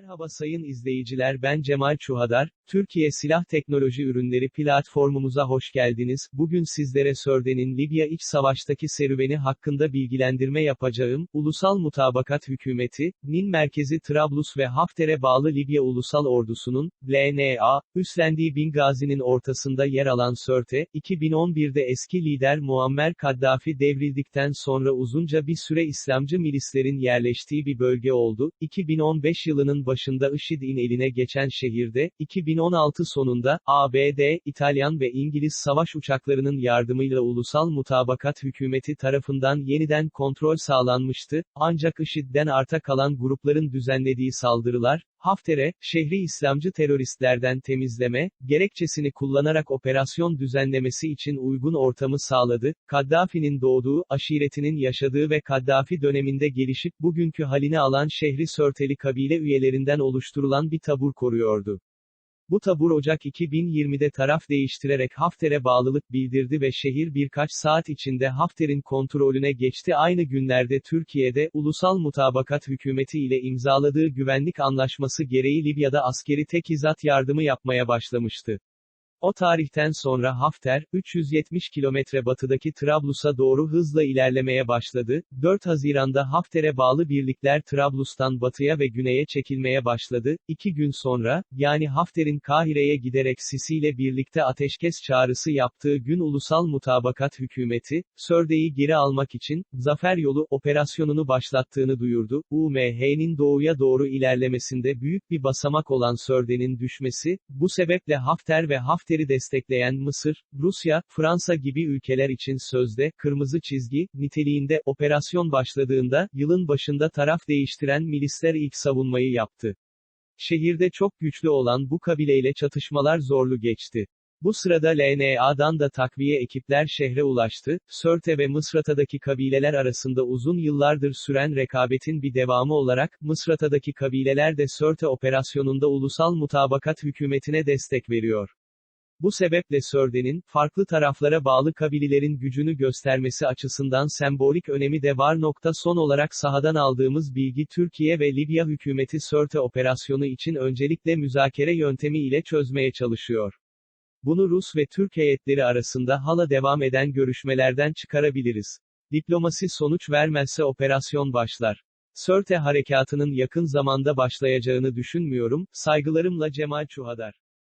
Merhaba sayın izleyiciler ben Cemal Çuhadar, Türkiye Silah Teknoloji Ürünleri platformumuza hoş geldiniz. Bugün sizlere Sörde'nin Libya iç savaştaki serüveni hakkında bilgilendirme yapacağım. Ulusal Mutabakat Hükümeti, Nin merkezi Trablus ve Hafter'e bağlı Libya Ulusal Ordusu'nun, LNA, üstlendiği Bingazi'nin ortasında yer alan Sörte, 2011'de eski lider Muammer Kaddafi devrildikten sonra uzunca bir süre İslamcı milislerin yerleştiği bir bölge oldu. 2015 yılının başında IŞİD'in eline geçen şehirde, 2016 sonunda, ABD, İtalyan ve İngiliz savaş uçaklarının yardımıyla Ulusal Mutabakat Hükümeti tarafından yeniden kontrol sağlanmıştı, ancak IŞİD'den arta kalan grupların düzenlediği saldırılar, Hafter'e, şehri İslamcı teröristlerden temizleme, gerekçesini kullanarak operasyon düzenlemesi için uygun ortamı sağladı, Kaddafi'nin doğduğu, aşiretinin yaşadığı ve Kaddafi döneminde gelişip bugünkü halini alan şehri Sörteli kabile üyelerinden oluşturulan bir tabur koruyordu. Bu tabur Ocak 2020'de taraf değiştirerek Hafter'e bağlılık bildirdi ve şehir birkaç saat içinde Hafter'in kontrolüne geçti. Aynı günlerde Türkiye'de, Ulusal Mutabakat Hükümeti ile imzaladığı güvenlik anlaşması gereği Libya'da askeri tekizat yardımı yapmaya başlamıştı. O tarihten sonra Hafter, 370 kilometre batıdaki Trablus'a doğru hızla ilerlemeye başladı. 4 Haziran'da Hafter'e bağlı birlikler Trablus'tan batıya ve güneye çekilmeye başladı. İki gün sonra, yani Hafter'in Kahire'ye giderek Sisi ile birlikte ateşkes çağrısı yaptığı gün Ulusal Mutabakat Hükümeti, Sörde'yi geri almak için, Zafer Yolu operasyonunu başlattığını duyurdu. UMH'nin doğuya doğru ilerlemesinde büyük bir basamak olan Sörde'nin düşmesi, bu sebeple Hafter ve Hafter Hafter'i destekleyen Mısır, Rusya, Fransa gibi ülkeler için sözde, kırmızı çizgi, niteliğinde, operasyon başladığında, yılın başında taraf değiştiren milisler ilk savunmayı yaptı. Şehirde çok güçlü olan bu kabileyle çatışmalar zorlu geçti. Bu sırada LNA'dan da takviye ekipler şehre ulaştı, Sörte ve Mısrata'daki kabileler arasında uzun yıllardır süren rekabetin bir devamı olarak, Mısrata'daki kabileler de Sörte operasyonunda ulusal mutabakat hükümetine destek veriyor. Bu sebeple Sörde'nin, farklı taraflara bağlı kabilelerin gücünü göstermesi açısından sembolik önemi de var. Nokta son olarak sahadan aldığımız bilgi Türkiye ve Libya hükümeti Sörte operasyonu için öncelikle müzakere yöntemi ile çözmeye çalışıyor. Bunu Rus ve Türk heyetleri arasında hala devam eden görüşmelerden çıkarabiliriz. Diplomasi sonuç vermezse operasyon başlar. Sörte harekatının yakın zamanda başlayacağını düşünmüyorum, saygılarımla Cemal Çuhadar.